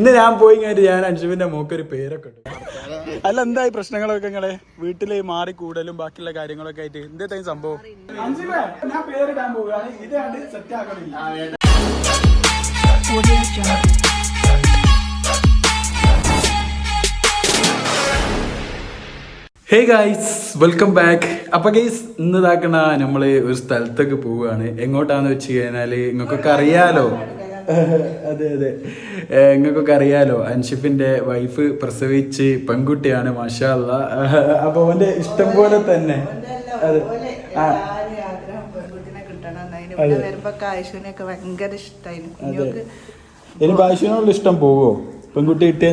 ഇന്ന് ഞാൻ പോയി കഴിഞ്ഞിട്ട് ഞാൻ അൻഷുവിന്റെ മോക്കൊരു പേരൊക്കെ ഉണ്ട് അല്ല എന്തായി പ്രശ്നങ്ങളൊക്കെ നിങ്ങളെ? വീട്ടിൽ മാറി കൂടലും ബാക്കിയുള്ള കാര്യങ്ങളൊക്കെ ആയിട്ട്. എന്താ സംഭവം? ഞാൻ ഹേ ഗൈസ് വെൽക്കം ബാക്ക് അപ്പൊ ഗൈസ് ഇന്ന് ഇതാക്കണ നമ്മൾ ഒരു സ്ഥലത്തൊക്കെ പോവുകയാണ്. എങ്ങോട്ടാന്ന് വെച്ച് കഴിഞ്ഞാൽ നിങ്ങൾക്കൊക്കെ അറിയാലോ. അതെ അതെ. നിങ്ങൾക്കൊക്കെ അറിയാലോ അൻഷിഫിന്റെ വൈഫ് പ്രസവിച്ച് പെൺകുട്ടിയാണ് മാഷാ അല്ലാ അപ്പൊ അവന്റെ ഇഷ്ടം പോലെ തന്നെ. അതെ. ആ. ഇനി ഭാഷയോടുള്ള ഇഷ്ടം പോവോ? പെൺകുട്ടി കിട്ടിയ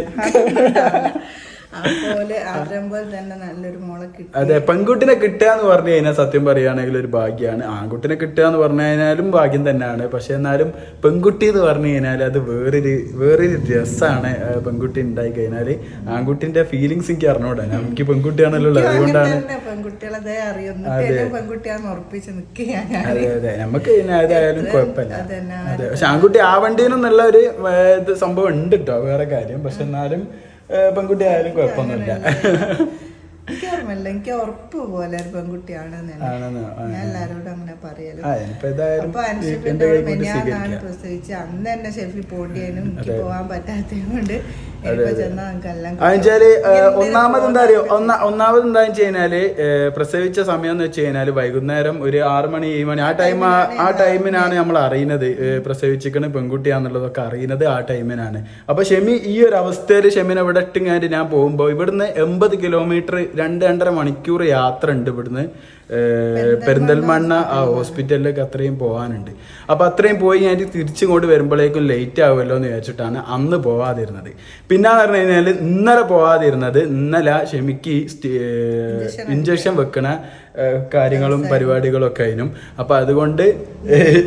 അതെ പെൺകുട്ടിനെ കിട്ടുക എന്ന് പറഞ്ഞു കഴിഞ്ഞാൽ സത്യം പറയുകയാണെങ്കിൽ ഒരു ഭാഗ്യമാണ് ആൺകുട്ടിനെ കിട്ടുക എന്ന് പറഞ്ഞു കഴിഞ്ഞാലും ഭാഗ്യം തന്നെയാണ്. പക്ഷെ എന്നാലും പെൺകുട്ടി എന്ന് പറഞ്ഞു കഴിഞ്ഞാൽ അത് വേറൊരു വേറൊരു രസമാണ് പെൺകുട്ടി ഉണ്ടായി കഴിഞ്ഞാൽ ആൺകുട്ടിന്റെ ഫീലിങ്സ് എനിക്ക് അറിഞ്ഞൂടാ. എനിക്ക് പെൺകുട്ടിയാണല്ലോ ഉള്ളത് അതുകൊണ്ടാണ്. അതെ. അതെ നമുക്ക് ഏതായാലും കുഴപ്പമില്ല. അതെ പക്ഷെ ആൺകുട്ടി ആവണ്ടീനെന്നുള്ള ഒരു സംഭവം ഉണ്ട് കേട്ടോ വേറെ കാര്യം. പക്ഷെ എന്നാലും പെൺകുട്ടി ആയാലും കുഴപ്പമൊന്നുമില്ല. എനിക്ക് ഓർമ്മയില്ല എനിക്ക് ഉറപ്പ് പോലെ ഒരു പെൺകുട്ടിയാണെന്ന് ഞാൻ എല്ലാരോടും അങ്ങനെ പറയലും. അപ്പൊ അനുഷിപ്പിന്റെ പ്രസവിച്ച് അന്ന് തന്നെ ഷെഫി പോണ്ടിയനും എനിക്ക് പോവാൻ പറ്റാത്തത് കൊണ്ട് എന്നുവെച്ചാൽ ഒന്നാമത് എന്താ അറിയോ? ഒന്നാ ഒന്നാമത് എന്താന്ന് വെച്ച് കഴിഞ്ഞാൽ പ്രസവിച്ച സമയം എന്ന് വെച്ച് കഴിഞ്ഞാൽ വൈകുന്നേരം ഒരു ആറ് മണി ഏഴ് മണി ആ ടൈം ആ ടൈമിനാണ് നമ്മൾ അറിയുന്നത്. പ്രസവിച്ചിക്കണ് പെൺകുട്ടിയാന്നുള്ളതൊക്കെ അറിയുന്നത് ആ ടൈമിനാണ്. അപ്പൊ ഷെമി ഈ ഒരു അവസ്ഥയിൽ ഷെമിനെ ഇവിടെ ഇട്ടിങ്ങാണ്ട് ഞാൻ പോകുമ്പോൾ ഇവിടുന്ന് എൺപത് കിലോമീറ്റർ രണ്ട് രണ്ടര മണിക്കൂർ യാത്ര ഉണ്ട് ഇവിടുന്ന്. പെരിന്തൽമണ്ണ ആ ഹോസ്പിറ്റലിലേക്ക്. അത്രയും പോകാനുണ്ട്. അപ്പൊ അത്രയും പോയി ഞാൻ തിരിച്ചിങ്ങോട്ട് വരുമ്പോഴേക്കും ലേറ്റ് ആവുമല്ലോ എന്ന് വിചാരിച്ചിട്ടാണ് അന്ന് പോവാതിരുന്നത്. പിന്നെ പറഞ്ഞു കഴിഞ്ഞാൽ ഇന്നലെ പോവാതിരുന്നത് ഇന്നലെ ഷെമിക്ക് ഇഞ്ചക്ഷൻ വെക്കണ കാര്യങ്ങളും പരിപാടികളും ഒക്കെ അതിനും അപ്പൊ അതുകൊണ്ട്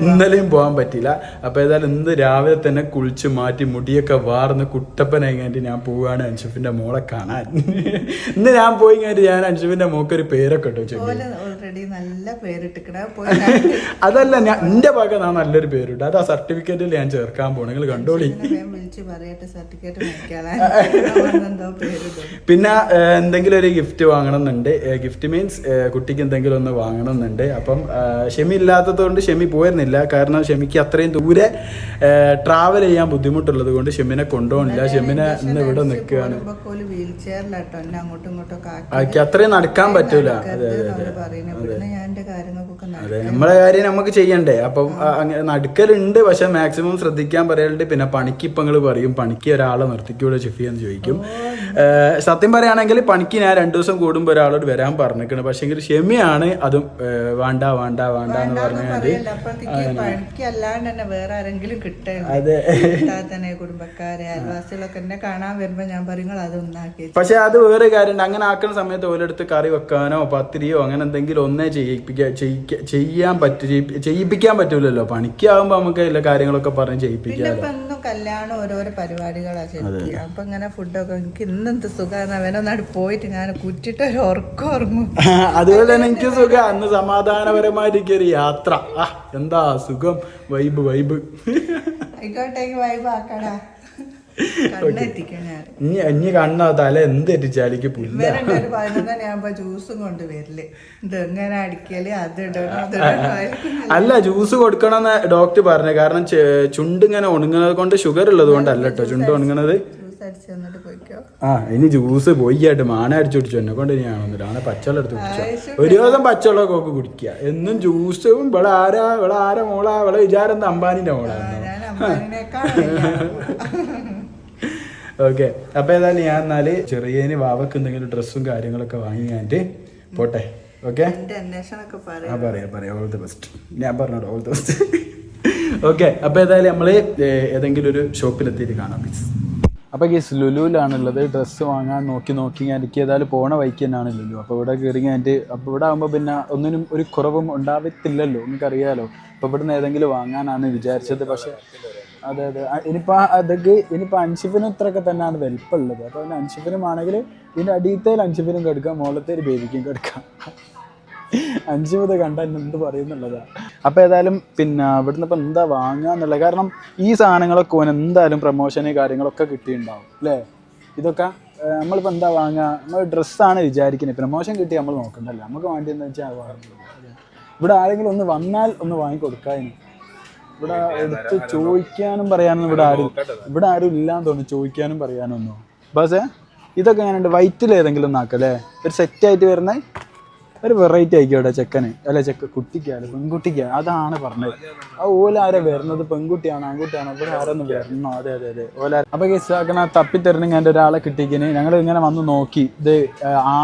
ഇന്നലെയും പോകാൻ പറ്റില്ല അപ്പൊ ഏതായാലും ഇന്ന് രാവിലെ തന്നെ കുളിച്ച് മാറ്റി മുടിയൊക്കെ വാർന്ന് കുട്ടപ്പനായി കഴിഞ്ഞിട്ട് ഞാൻ പോവുകയാണ് അൻഷുഫിന്റെ മോളെ കാണാൻ. ഇന്ന് ഞാൻ പോയി കഴിഞ്ഞിട്ട് ഞാൻ അൻഷുഫിന്റെ മോക്കൊരു പേരൊക്കെ ഇട്ടു ചെമ്മി പോലെ ഓൾറെഡി നല്ല അതല്ല ഞാൻ എന്റെ ഭാഗം ഞാൻ നല്ലൊരു പേരുണ്ട് അത് ആ സർട്ടിഫിക്കറ്റിൽ ഞാൻ ചേർക്കാൻ പോണ. നിങ്ങൾ കണ്ടോളി. വിളിച്ച് പറയട്ടെ സർട്ടിഫിക്കറ്റ് പിന്നെ എന്തെങ്കിലും ഒരു ഗിഫ്റ്റ് വാങ്ങണം എന്നുണ്ട് ഗിഫ്റ്റ് മീൻസ് കുട്ടിക്ക് എന്തെങ്കിലും ഒന്ന് വാങ്ങണം എന്നുണ്ട് അപ്പം ഷെമി ഇല്ലാത്തത് കൊണ്ട് ഷെമി പോയിരുന്നില്ല. കാരണം ഷെമിക്ക് അത്രയും ദൂരെ ട്രാവൽ ചെയ്യാൻ ബുദ്ധിമുട്ടുള്ളത് കൊണ്ട് ഷെമിനെ കൊണ്ടുപോകണില്ല ഷെമിനെ ഇന്ന് ഇവിടെ നിൽക്കുകയാണ്. പോകുമ്പോ ഓൽ വീൽ ചെയറിലാട്ടോ എന്നെ അങ്ങോട്ടും ഇങ്ങോട്ടും ആക്കി ആക്കി അത്രയും നടക്കാൻ പറ്റൂല. അതെ അതെ അതെ. നമ്മളെ കാര്യം നമുക്ക് ചെയ്യണ്ടേ? അപ്പം നടുക്കലുണ്ട് പക്ഷെ മാക്സിമം ശ്രദ്ധിക്കാൻ പറയലുണ്ട്. പിന്നെ പണിക്ക് ഇപ്പൊ നിങ്ങൾ പറയും പണിക്ക് ഒരാളെ നിർത്തിക്കൂടെ ഷിഫി എന്ന് ചോദിക്കും. സത്യം പറയുകയാണെങ്കിൽ പണിക്ക് ഞാൻ രണ്ടു ദിവസം കൂടുമ്പോൾ ഒരാളോട് വരാൻ പറഞ്ഞിരിക്കണം. പക്ഷെ എങ്കിൽ ക്ഷമയാണ് അതും വേണ്ട വേണ്ട വേണ്ട എന്ന് പറഞ്ഞു അതെ. കുടുംബക്കാരെ അയൽവാസികളൊക്കെ എന്നെ കാണാൻ വരുമ്പോ ഞാൻ പറയും "നിങ്ങൾ അത് ഒന്നാക്കി പക്ഷെ അത് വേറെ കാര്യമുണ്ട്. അങ്ങനെ ആക്കുന്ന സമയത്ത് ഓരോടുത്ത് കറി വെക്കാനോ പത്തിരിയോ അങ്ങനെ എന്തെങ്കിലും ഒന്നേ ചെയ്യിപ്പിക്കാൻ ചെയ്യാൻ പറ്റും ചെയ്യിപ്പി- ചെയ്യിപ്പിക്കാൻ പറ്റൂലല്ലോ. പണിക്കാവുമ്പോ നമുക്ക് എല്ലാ കാര്യങ്ങളൊക്കെ പറഞ്ഞ് ചെയ്യിപ്പിക്കാം കല്യാണം ഓരോരോ പരിപാടികളാ ശരിക്കും. അപ്പൊ ഇങ്ങനെ ഫുഡൊക്കെ എനിക്ക് ഇന്നെന്ത് സുഖമാണ് അവനൊന്നാട് പോയിട്ട് ഞാൻ കുറ്റിട്ട് ഒരു ഉറക്കം ഉറങ്ങും. അതുപോലെ തന്നെ എനിക്ക് സുഖം. അന്ന് സമാധാനപരമായിരിക്കും ഒരു യാത്ര. എന്താ സുഖം. Vibe vibe. ആയിക്കോട്ടെ വൈബ് ആക്കടാ ഇനി കണ്ണോ തല എന്ത് പുല്ല. ഇത് അത് ഇടണം അല്ല ജ്യൂസ് കൊടുക്കണമെന്ന് ഡോക്ടർ പറഞ്ഞു. കാരണം ചുണ്ട് ഇങ്ങനെ ഉണങ്ങുന്നത് കൊണ്ട് ഷുഗർ ഉള്ളത് കൊണ്ടല്ല കേട്ടോ. ചുണ്ട് ഉണങ്ങുന്നത്. ആ ഇനി ജ്യൂസ് പോയിട്ട് മാന അടിച്ചു കുടിച്ചു. എന്നെ കൊണ്ട് ഇനി ആണെന്നില്ല അങ്ങനെ പച്ചവെള്ളം എടുത്ത് കുടിച്ചു. ഒരു ദിവസം പച്ചവെള്ളമൊക്കെ ഒക്കെ കുടിക്കുക. എന്നും ജ്യൂസും ഇവിടെ ആരാ ഇവിടെ ആരാ മോളാ ഇവിടെ വിചാരം എന്താ അംബാനിന്റെ അമ്മാനേക്കാൾ ഓക്കെ അപ്പൊ ഏതായാലും ഞാൻ എന്നാൽ ചെറിയന് വാവക്ക് എന്തെങ്കിലും ഡ്രസ്സും കാര്യങ്ങളൊക്കെ വാങ്ങി വാങ്ങിയാണ്ട് പോട്ടെ. ഓക്കെ ആ പറയാം പറയാം. ഓൾ ദി ബെസ്റ്റ് ഞാൻ പറഞ്ഞോളൂ. ഓൾ ദി ബെസ്റ്റ് ഓക്കെ അപ്പൊ ഏതായാലും നമ്മൾ ഏതെങ്കിലും ഒരു ഷോപ്പിലെത്തിയിട്ട് കാണാം പ്ലീസ് അപ്പൊ ഗീസ് ലുലുവിലാണുള്ളത്. ഡ്രസ്സ് വാങ്ങാൻ നോക്കി നോക്കി ഞാൻ എനിക്ക് ഏതായാലും പോണ വൈക്ക് തന്നെയാണ് ലുലു. അപ്പൊ ഇവിടെ കയറി കഴിഞ്ഞിട്ട് അപ്പൊ ഇവിടെ ആകുമ്പോൾ പിന്നെ ഒന്നിനും ഒരു കുറവും ഉണ്ടാവത്തില്ലല്ലോ. നിങ്ങൾക്കറിയാലോ. അപ്പൊ ഇവിടുന്ന് ഏതെങ്കിലും വാങ്ങാനാണ് വിചാരിച്ചത്. പക്ഷെ അതെ അതെ. ഇനിയിപ്പോ അതൊക്കെ ഇനിയിപ്പോ അൻഷിഫിനും ഇത്രയൊക്കെ തന്നെയാണ് വലിപ്പമുള്ളത്. അപ്പൊ പിന്നെ അൻഷിഫിനും ആണെങ്കിൽ ഇതിന്റെ അടിയത്തേൽ അൻഷിഫിനും കെടുക്കാം മോളത്തേൽ ബേബിക്കും കെടുക്കാം. അഞ്ചുമത് കണ്ടാൽ എന്ത് പറയുന്നുള്ളതാ അപ്പൊ ഏതായാലും പിന്നെ ഇവിടുന്ന് ഇപ്പൊ എന്താ വാങ്ങാന്നുള്ളത് കാരണം ഈ സാധനങ്ങളൊക്കെ ഓൻ എന്തായാലും പ്രൊമോഷന് കാര്യങ്ങളൊക്കെ കിട്ടിയിട്ടുണ്ടാവും അല്ലേ? ഇതൊക്കെ നമ്മളിപ്പോ എന്താ വാങ്ങുക? നമ്മൾ ഡ്രസ്സാണ് വിചാരിക്കുന്നത്. പ്രൊമോഷൻ കിട്ടി നമ്മൾ നോക്കണ്ടല്ലോ. നമുക്ക് വേണ്ടി എന്താ വെച്ചാൽ ഇവിടെ ആരെങ്കിലും ഒന്ന് വന്നാൽ ഒന്ന് വാങ്ങിക്കൊടുക്കാതിന് ഇവിടെ എടുത്ത് ചോദിക്കാനും പറയാനും ഇവിടെ ആരും ഇവിടെ ആരും ഇല്ലാന്ന് തോന്നുന്നു. ചോദിക്കാനും പറയാനൊന്നും. ബസ് ഇതൊക്കെ ഞാനുണ്ട് വൈറ്റിൽ ഏതെങ്കിലും ഒന്നാക്കല്ലേ ഒരു സെറ്റ് ആയിട്ട് വരുന്ന ഒരു വെറൈറ്റി ആയിക്കോട്ടെ ചെക്കന്. അല്ല ചെക്ക കുട്ടിക്കാൽ പെൺകുട്ടിക്ക്. അതാണ് പറഞ്ഞത്. ആ ഓലാരെ വരുന്നത്? പെൺകുട്ടിയാണോ ആൺകുട്ടിയാണോ? ഇവിടെ ആരൊന്നും വരണോ അതെ അതെ അതെ. ഓല അപ്പൊ കേസാക്കണ തപ്പിത്തരണെങ്കിൽ എന്റെ ഒരാളെ കിട്ടിക്കിന് ഞങ്ങൾ ഇങ്ങനെ വന്ന് നോക്കി. ഇത് ആ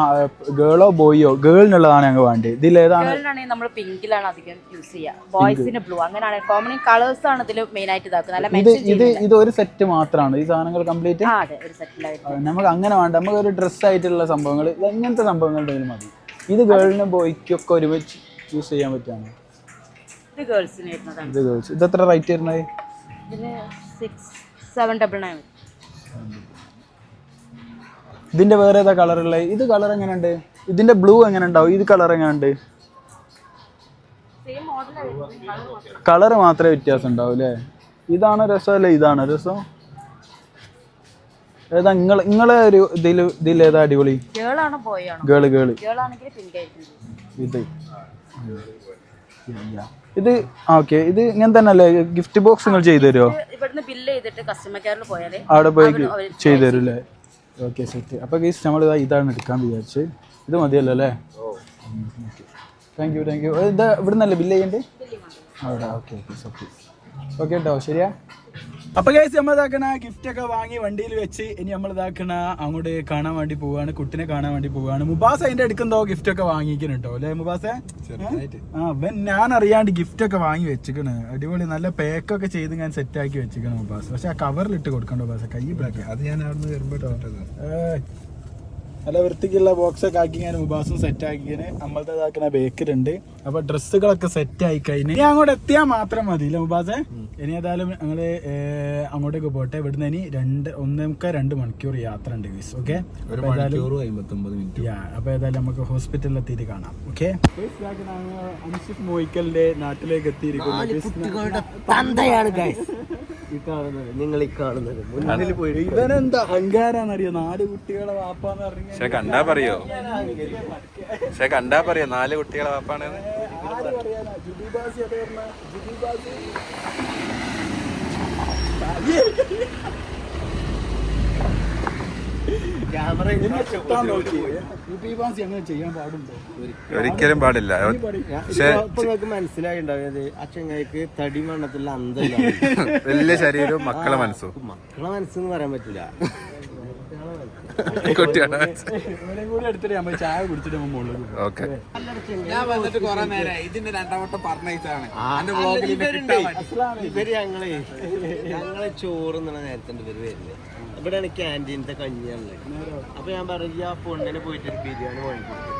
ഗേളോ ബോയോ ഗേളിനുള്ളതാണ് ഞങ്ങൾ വേണ്ടത്. ഇതിലേതാണ് നമ്മൾ പിങ്കിലാണ് അധികം യൂസ് ചെയ്യുക ബോയ്സിന് ബ്ലൂ അങ്ങനെയാണ് കോമൺ കളേഴ്സ് ആണ് ഇതിൽ മെയിൻ ആയിട്ട് ഇതാക്കുന്നത്. ഇത് ഇത് ഇത് ഒരു സെറ്റ് മാത്രമാണ് ഈ സാധനങ്ങൾ കംപ്ലീറ്റ് നമുക്ക് അങ്ങനെ വേണ്ട. നമുക്ക് ഒരു ഡ്രസ്സ് ആയിട്ടുള്ള സംഭവങ്ങൾ ഇങ്ങനത്തെ സംഭവങ്ങൾ ഉണ്ടെങ്കിലും മതി. ഇത് ഗേളിനും ബോയ്ക്കും ഒക്കെ ഒരുമിച്ച് ചൂസ് ചെയ്യാൻ പറ്റുകയാണ് ഇത് ഗേൾസിന് വരുന്നതാണ്. ഇത് ഗേൾസ് ഇത് എത്ര റേറ്റ് വരുന്നത്? ഇതിന് സിക്സ് സെവൻ ഡബിൾ നയൻ ഇതിന്റെ വേറെ ഏതാ കളർ ഉള്ളത്? ഇത് കളർ എങ്ങനെയുണ്ട്? ഇതിന്റെ ബ്ലൂ എങ്ങനെ ഉണ്ടാവും ഇത് കളർ എങ്ങനെയുണ്ട്? കളർ മാത്രമേ വ്യത്യാസം ഉണ്ടാവും അല്ലേ? ഇതാണ് രസം അല്ലേ? ഇതാണ് രസം. ഏതാ നിങ്ങൾ നിങ്ങളെ ഒരു ഇതിൽ ഇതിൽ ഏതാ അടിപൊളി? Girl girl. ഇത്. ഇത് ഓക്കെ. ഇത് ഇങ്ങനെ തന്നെ അല്ലേ ഗിഫ്റ്റ് ബോക്സ് നിങ്ങൾ ചെയ്തു തരുമോ പോയാൽ അവിടെ പോയി ചെയ്തു തരും അല്ലേ ഓക്കെ സെറ്റ് അപ്പോൾ ഗീസ് നമ്മൾ ഇതാ ഇതാണ് എടുക്കാൻ വിചാരിച്ച്. ഇത് മതിയല്ലോ അല്ലേ? താങ്ക് യു താങ്ക് യു ഇത് ഇവിടെ നിന്നല്ലേ ബില്ല് ചെയ്യണ്ടേ അവിടെ ഓക്കെ ഓക്കെ സത്യം ഓക്കെ കേട്ടോ ശരിയാ? അപ്പൊ കേസ് നമ്മൾ ഇതാക്കണ ഗിഫ്റ്റ് ഒക്കെ വാങ്ങി വണ്ടിയിൽ വെച്ച് ഇനി നമ്മൾ ഇതാക്കണ അങ്ങോട്ട് കാണാൻ വേണ്ടി പോവാണ് കുട്ടിനെ കാണാൻ വേണ്ടി പോവാണ്. മുബാസ് അതിന്റെ അടുക്കെന്തോ ഗിഫ്റ്റ് ഒക്കെ വാങ്ങിക്കുന്നുണ്ടോ അല്ലേ മുബാസ? ആ ഞാൻ അറിയാണ്ട് ഗിഫ്റ്റ് ഒക്കെ വാങ്ങി വെച്ചിക്കണ്. അടിപൊളി നല്ല പാക്ക് ഒക്കെ ചെയ്ത് ഞാൻ സെറ്റ് ആക്കി വെച്ചിക്കണം മുബാസ്. പക്ഷെ ആ കവറിൽ ഇട്ട് മുബാസ മുബാസ് കൈ ബ്ലാക്ക് അത് ഞാൻ അവിടുന്ന് വരുമ്പോ നല്ല വൃത്തിക്കുള്ള ബോക്സ് ഒക്കെ ആക്കി ഞാൻ ഉപാസം സെറ്റ് ആക്കിയാണ് നമ്മളത്തെ ഇതാക്കുന്ന ബേക്കറുണ്ട് അപ്പൊ ഡ്രസ്സുകളൊക്കെ സെറ്റ് ആയി കഴിഞ്ഞ് ഇനി അങ്ങോട്ട് എത്തിയാൽ മാത്രം മതി അല്ലേ ഉപാസ? ഇനി ഏതായാലും ഞങ്ങൾ അങ്ങോട്ടേക്ക് പോട്ടെ. ഇവിടുന്ന് ഇനി രണ്ട് ഒന്നേമുക്കാൽ രണ്ട് മണിക്കൂർ യാത്ര ഉണ്ട് ഗീസ് ഓക്കെ അപ്പൊ ഏതായാലും നമുക്ക് ഹോസ്പിറ്റലിൽ എത്തിയിട്ട് കാണാം ഓക്കെ മോയിക്കലിന്റെ നാട്ടിലേക്ക് എത്തിയിരിക്കുന്നു. ഈ കാണുന്നത് നിങ്ങൾ ഈ കാണുന്നത്. മുന്നിൽ പോയി ഇവനെന്താ അഹങ്കാരാന്നറിയോ നാല് കുട്ടികളെ വാപ്പാന്ന് പറഞ്ഞു പക്ഷെ കണ്ടാ പറയോ? പക്ഷെ കണ്ടാ പറയോ? നാല് കുട്ടികളെ വാപ്പാണ് ജുബിബാസി അത് പറഞ്ഞ ജുബിബാസി ക്യാമറ എന്നെ കുത്താൻ നോക്കി ജുബിബാസി അങ്ങനെ ചെയ്യാൻ പാടുണ്ടോ? ഒരിക്കലും പാടില്ല. മനസ്സിലായിണ്ടാവും ആ ചെങ്ങായിക്ക് തടി മണ്ണത്തിലുള്ള അന്തല്ല വലിയ ശരീരവും മക്കളെ മനസ്സും. മക്കളെ മനസ്സെന്ന് പറയാൻ പറ്റില്ല ഓക്കെ. ഞാൻ വന്നിട്ട് കൊറേ നേരം ഇതിന്റെ രണ്ടാം വട്ടം പറഞ്ഞതാണ് ഇവർ ഞങ്ങളെ ഞങ്ങളെ ചോറ് എന്നുള്ള നേരത്തെ ഇവർ വരുന്നത് ഇവിടെയാണ് ക്യാന്റീനത്തെ കഞ്ഞിയാണുള്ളത്. അപ്പൊ ഞാൻ പറഞ്ഞു ആ പൊണ്ണിനെ പോയിട്ട് ഒരു ബിരിയാണി വാങ്ങിക്കൊടുക്കും.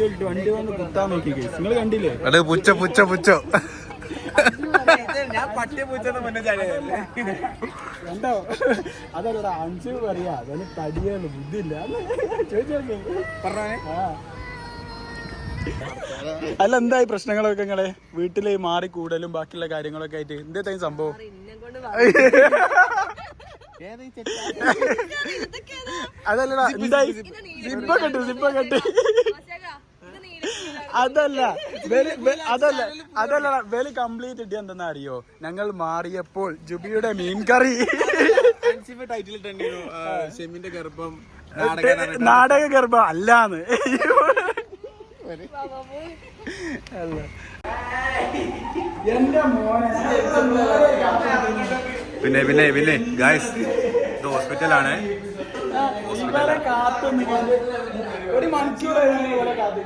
വണ്ടി വണ്ടി വന്ന് കുത്താൻ നോക്കി നിങ്ങൾ കണ്ടില്ലേ? പുച്ച പുച്ച പുച്ചോ. ഞാൻ പട്ടിയെ പൂച്ചത് മുന്നേ ചാടിയതല്ലേ? കണ്ടോ അതല്ലടാ അഞ്ചു പറയാ അതൊരു തടിയാണ് ബുദ്ധിയില്ല. ചോദിച്ചോക്കെ പറഞ്ഞേ. അല്ല എന്തായി പ്രശ്നങ്ങളൊക്കെ നിങ്ങളെ? വീട്ടിൽ മാറി കൂടലും ബാക്കിയുള്ള കാര്യങ്ങളൊക്കെ ആയിട്ട്. എന്താ സംഭവം? അതല്ലടാ എന്തായി സിപ്പ കെട്ടു സിപ്പ കെട്ട്. അതല്ല. അതല്ല. അതല്ല വെലി കംപ്ലീറ്റ് ഇട്ട് എന്തെന്നാ അറിയോ ഞങ്ങൾ മാറിയപ്പോൾ ജുബിയുടെ മീൻ കറി ടൈറ്റിൽ ഷെമിന്റെ ഗർഭം നാടക ഗർഭം അല്ലാന്ന്. അല്ല. എന്റെ മോനെ പിന്നെ പിന്നെ പിന്നെ ഗായ്സ് ഇത് ഹോസ്പിറ്റലാണ് ഇവരെ കാത്തു ഒരു മണിക്കൂർ ഇവരെ കാത്തു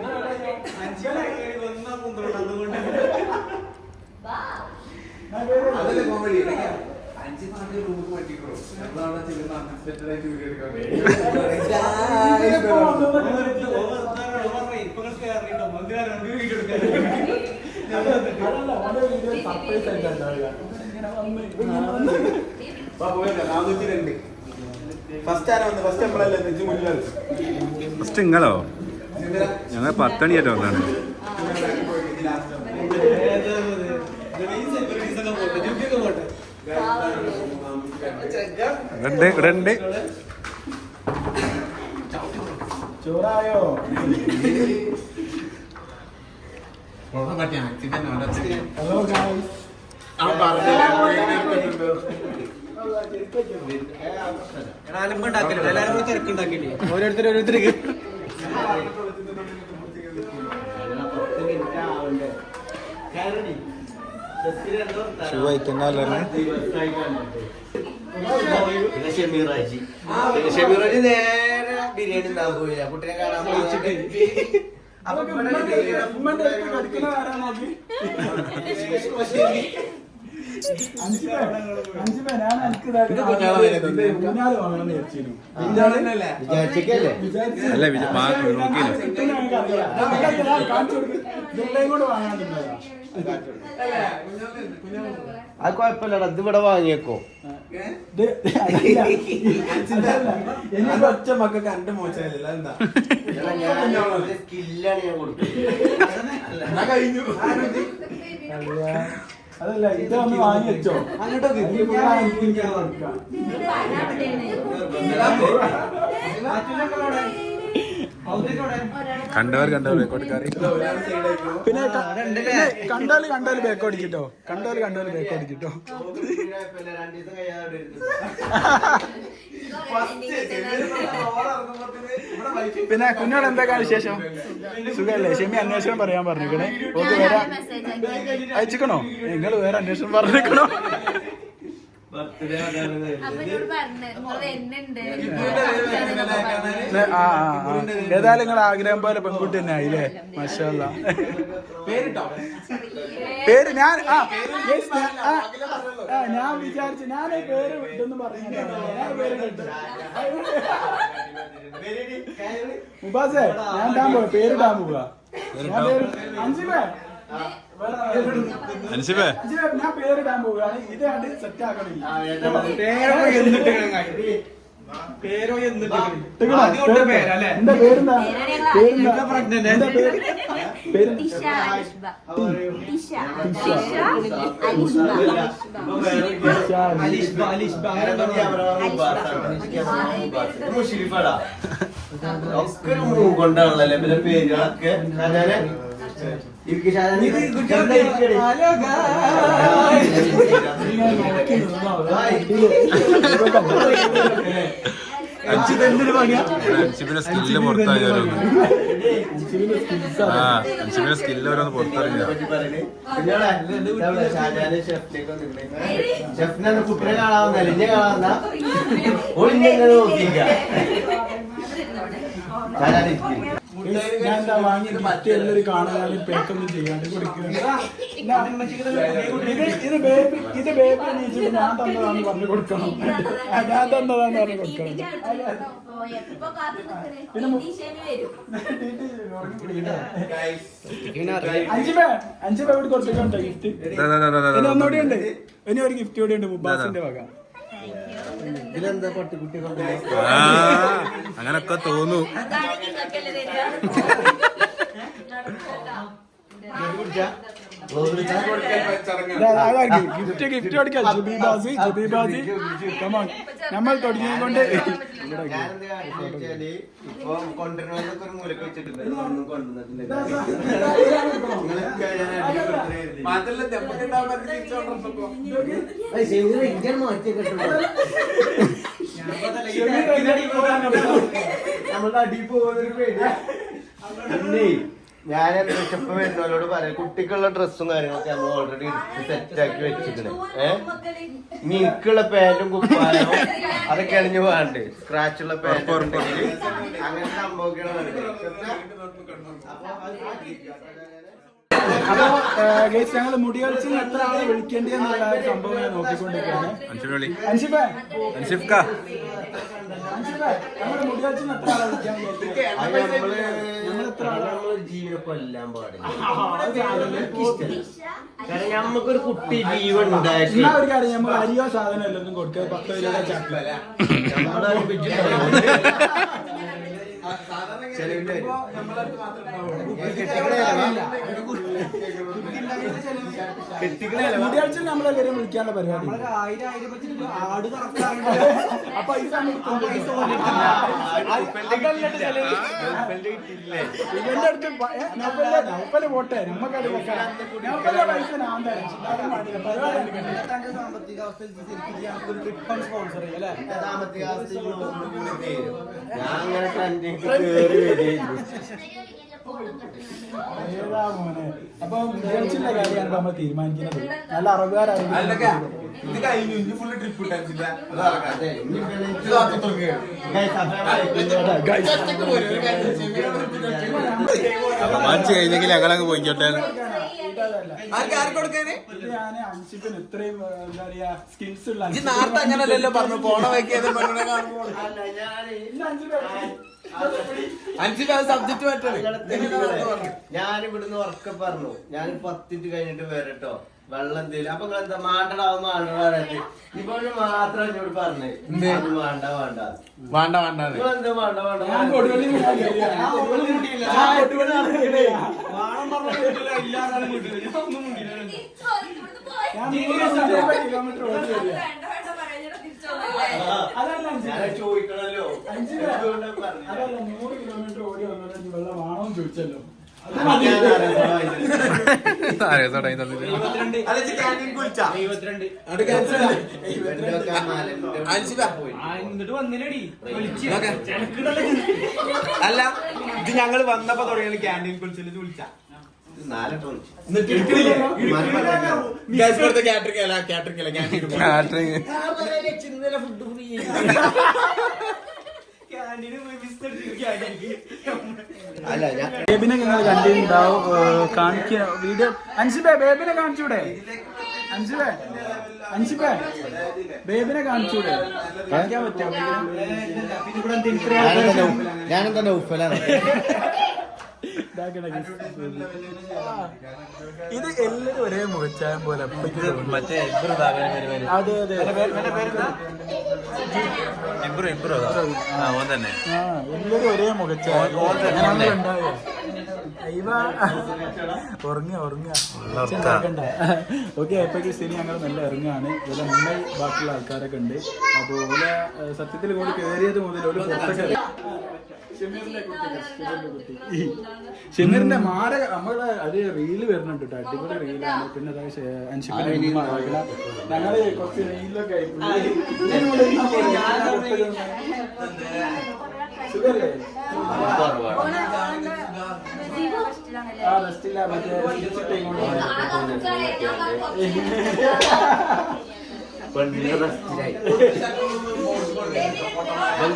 പറ്റിക്കോ വീഡിയോ നാനൂറ്റി രണ്ട്. ഫസ്റ്റ് നിങ്ങളോ? ഞങ്ങൾ പത്തണിയായിട്ട് വന്നാണ് ഇവിടെ ഇവിടെ ഉണ്ട് ചോറായോ? ഹലോ ഗായ്സ് ഓരോരുത്തർ ഓരോരുത്തർക്ക്. പിന്നെ ഷെമീറാജി പിന്നെ ഷെമീറാജി നേരെ ബിരിയാണി ഉണ്ടാകാൻ പോയില്ല കുട്ടിനെ കാണാൻ പോയിട്ട് അപ്പൊ അല്ല അത്. കുഴപ്പമില്ലടാ. ഇത് ഇവിടെ വാങ്ങിയേക്കോ. ഒറ്റ മക്കൾക്ക് എന്റെ മോശമല്ല എന്താ? സ്കില്ലാണ് ഞാൻ കൊടുക്കുന്നത് കഴിഞ്ഞു? അതല്ല ഇതൊന്ന് വാങ്ങി വെച്ചോ. അങ്ങോട്ടൊക്കെ കണ്ടവർ കണ്ടവർ കൊടുക്കാറി പിന്നെ കണ്ടാൽ കണ്ടാൽ ബേക്കോടിക്കിട്ടോ. കണ്ടാൽ കണ്ടാൽ ബേക്കോടിക്കിട്ടോ. പിന്നെ കുഞ്ഞോട് എന്തൊക്കെയാണ് വിശേഷം? സുഖല്ലേ? ഷെമി അന്വേഷണം പറയാൻ പറഞ്ഞിരിക്കണേ. ഓക്കെ വേറെ അയച്ചിക്കണോ? നിങ്ങൾ വേറെ അന്വേഷണം പറഞ്ഞിരിക്കണോ? ആ ആ, ആ. ഏതായാലും നിങ്ങൾ ആഗ്രഹം പോലെ പെൺകുട്ടി തന്നെ ആയില്ലേ? മഷല്ല പേര് ഞാൻ ആ ഞാൻ- ആ, ആ, ഞാൻ വിചാരിച്ചു ഞാൻ പേര് വിട്ടെന്ന് പറഞ്ഞു ഞാൻ പേര് ഇട്ടു. മുബാസേ ഞാൻ ഇടാൻ പോവാ പേര് ഇടാൻ പോവാ. അഞ്ചു പേര് അഞ്ചിമേ അഞ്ചിമേ ഞാൻ പേര് ഇടാൻ പോവുകയാണ് ഇത് കണ്ട് സെറ്റ് ആക്കണില്ല എന്റെ പേരെന്താ പേരെന്താ എന്താ പേര് പേര് ഒക്കെ കൊണ്ടാണല്ലേ പിന്നെ പേരുകളൊക്കെ ഞാൻ അൻസിബിന്റെ സ്കില്ല് പുറത്തായാലും. ആ അൻസിബിന്റെ സ്കില്ല് ഓരോന്ന് വന്നിരിക്കണേ. ഷെഫിനെ കുട്ടിനെ കാണാവുന്ന എന്നെ കാണാവുന്ന ഒളിഞ്ഞെങ്ങനെ ഇരിക്ക്. ഞാൻ എന്താ വാങ്ങി മറ്റേ എല്ലാവരും കാണാനും പേക്കൊന്നും ചെയ്യാണ്ട് കൊടുക്കുന്നത് ഇത് ബേബി ഇത് ബേബി നീച്ചിട്ട് ഞാൻ തന്നതാന്ന് പറഞ്ഞു കൊടുക്കണം. ഞാൻ തന്നതാന്ന് പറഞ്ഞു കൊടുക്കണം. അഞ്ചുപേ ഇവിടെ കൊടുത്തിട്ടുണ്ടോ ഗിഫ്റ്റ് ഇനി ഒന്നുകൂടി ഉണ്ട്. ഇനി ഒരു ഗിഫ്റ്റ് കൂടി ഉണ്ട് മുബാസിന്റെ വക. ഇതിലെന്താ പട്ടിക്കുട്ടി അങ്ങനൊക്കെ തോന്നു. ഗിഫ്റ്റ് ഗിഫ്റ്റ് കൊടുക്കാം. ജുബി ബാസി ജുബി ബാസി കമോൺ നമ്മൾ തുടങ്ങിയത് കൊണ്ട് ഞാനെന്ത് കാണിച്ചു വെച്ചാൽ ഇപ്പൊ ഒരു മൂലക്ക് വെച്ചിട്ടുണ്ട്. ഒന്നും കൊണ്ടുവന്നിട്ടില്ല. നിങ്ങളൊക്കെ ഞാൻ അടി കൊടുത്തിട്ടായിരുന്നു. മാത്രല്ല തെമ്പക്കുണ്ടാവുമ്പോ തിരിച്ചോണ്ടിരുന്നപ്പോ അത് മാറ്റി കെട്ടുണ്ടോ നമ്മളുടെ അടി പോകുന്നൊരു പേടി ഞാൻ എന്താ ചെപ്പം വരുന്നവരോട് പറയാം. കുട്ടിക്കുള്ള ഡ്രസ്സും കാര്യങ്ങളൊക്കെ നമ്മൾ ഓൾറെഡി എടുത്ത് സെറ്റാക്കി വെച്ചിട്ടുണ്ട് ഏഹ് ഇനി എനിക്കുള്ള പാന്റും അതൊക്കെ അതൊക്കെയാണ് ഇനി വേണ്ടത് സ്ക്രാച്ച് ഉള്ള പാന്റ് ഉണ്ടെങ്കിൽ അങ്ങനെ സംഭവിക്കണം വേണ്ടത്. അപ്പൊ ഗൈസ് ഞങ്ങൾ മുടികളിച്ചിൽ എത്ര ആളെ വിളിക്കേണ്ടി എന്നുള്ള ഒരു സംഭവം ഞാൻ നോക്കിക്കൊണ്ടിരിക്കുകയാണ്. അൻഷിഫ് അൻഷിഫേ. അൻഷിഫ്ക. അൻഷിഫേ നമ്മുടെ മുടികളിച്ചിൽ എത്ര ആളെ വിളിക്കാൻ വിചാരിച്ചത്? അത് നമ്മൾ കൊല്ലാൻ പാടില്ല. കാരണം നമുക്കൊരു കുട്ടി ജീവൻ ഉണ്ടായിട്ട് എന്നാ ഒരു കാര്യം നമ്മൾ അരിയോ സാധനം എല്ലാം കൊടുക്കുക പത്ത് രൂപ ചാക്കല നമ്മളെ മുടികളിച്ചിൽ നമ്മളെല്ലാവരും വിളിക്കാനുള്ള പരിപാടി പോട്ടെ നമ്മക്കത്. സാമ്പത്തിക അവസ്ഥയിൽ. ഞാൻ അങ്ങനെ കാര്യമാണ് നമ്മൾ തീരുമാനിക്കുന്നത് നല്ല അറബുകാരായിരുന്നു ഇത് കഴിഞ്ഞു ഇനി ഫുള്ള് ട്രിപ്പ് ഇട്ടില്ല മാച്ച് കഴിഞ്ഞെങ്കിൽ ഞങ്ങളങ്ങ് പോയിക്കോട്ടെ നേരത്തെ അങ്ങനല്ലല്ലോ പറഞ്ഞു പോണ വയ്ക്കാതെ അത് സബ്ജക്ട് ഞാൻ ഇവിടുന്ന് ഉറക്കെ പറഞ്ഞു. ഞാൻ പത്തിട്ട് കഴിഞ്ഞിട്ട് വരട്ടോ. വെള്ളം എന്തേലും. അപ്പൊ നിങ്ങൾ എന്താ മാണ്ടടാവും മാണ്ടടാ ഇപ്പോഴും മാത്രം എന്നോട് പറഞ്ഞേ. വേണ്ട വേണ്ട വേണ്ട വേണ്ട എന്താ വേണ്ട വേണ്ട കിലോമീറ്റർ. അതല്ല അഞ്ച് ഞാൻ ചോദിക്കണല്ലോ. അഞ്ച് എന്തുകൊണ്ടാ പറഞ്ഞത്? അതല്ല നൂറ് കിലോമീറ്റർ ഓടി വന്നിട്ട് ഇനി വെള്ളം ചോദിച്ചല്ലോ. അത് മതി. അല്ല ഇവന്റെയൊക്കെ ആ. അല്ല ഇത് ഞങ്ങൾ വന്നപ്പോ തുടങ്ങിയ ക്യാന്റീൻ കുളിച്ചില്ല ഇത് വിളിച്ചാ. എന്നിട്ട് ക്യാന്റീൻ പറയാ ഇന്നലെ ഫുഡ് ഫ്രീ അല്ല ഞാൻ ബേബിനെ കണ്ടിട്ടുണ്ടാവും. കാണിക്ക വീഡിയോ അൻസിബേ ബേബിനെ കാണിച്ചൂടെ? അൻസിബേ അൻസിബേ ബേബിനെ കാണിച്ചൂടെ? കാണിക്കാൻ പറ്റുമോ? ഞാനെന്താ നൗഫലാണ് ഇത് എല്ലാരും ഒരേ മുഖച്ചായം പോലെ മറ്റേ അതെ അതെ തന്നെ എല്ലാരും ഒരേ മുഖച്ചായം ഓക്കെ അപ്പോഴേക്ക് ശരി ഞങ്ങൾ നല്ല ഇറങ്ങുകയാണ് ഇവിടെ മുംബൈ ബാക്കിയുള്ള ആൾക്കാരൊക്കെ ഉണ്ട് അപ്പോൾ ഇവിടെ സത്യത്തിൽ കൂടി കയറിയത് മുതൽ ഒരു പുറത്തൊക്കെ കുട്ടി കുട്ടി ഷമീറിന്റെ മാരക നമ്മളെ അത് റീൽ വരുന്നുണ്ട് കേട്ടോ അടിപൊളി റീലാണ് പിന്നെ അൻഷിപ്പിന്റെ. ഞങ്ങൾ കുറച്ച് റീലൊക്കെ ആയി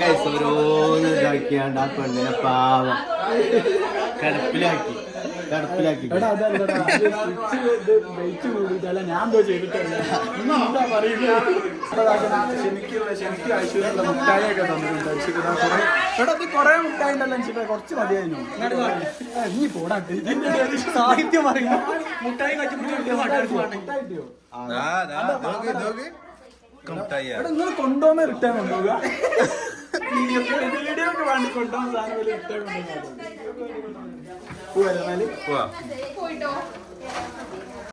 കഴിച്ച ഓരോന്ന് ഇതാക്കിയാണ്ട് ആ പെണ്ണിനെ പാവം. കിടപ്പിലാക്കി. കിടപ്പിലാക്കി. ഞാൻ എന്തോ ചെയ്തിട്ടല്ല ക്ഷമിക്കും ഐശ്വര്യമുള്ള മുട്ടായിയൊക്കെ തന്നിട്ടുണ്ട് ഐശ്വര്യ കുറെ എടാ ഇത് കുറെ മുട്ടായി ഉണ്ടല്ലോ ഐശ്വര്യ കുറച്ച് മതിയായിരുന്നു നീ പോടാട്ട് സാഹിത്യം പറയുന്നു മുട്ടായി മുട്ടായിട്ടോ കൊണ്ടുപോകുന്ന റിട്ടേൺ കൊണ്ടുപോകുക വീഡിയോ ഒക്കെ വേണ്ടി കൊണ്ടുപോകുന്ന സാധനം റിട്ടേൺ കൊണ്ടുപോകുക പോവാ. പോവാ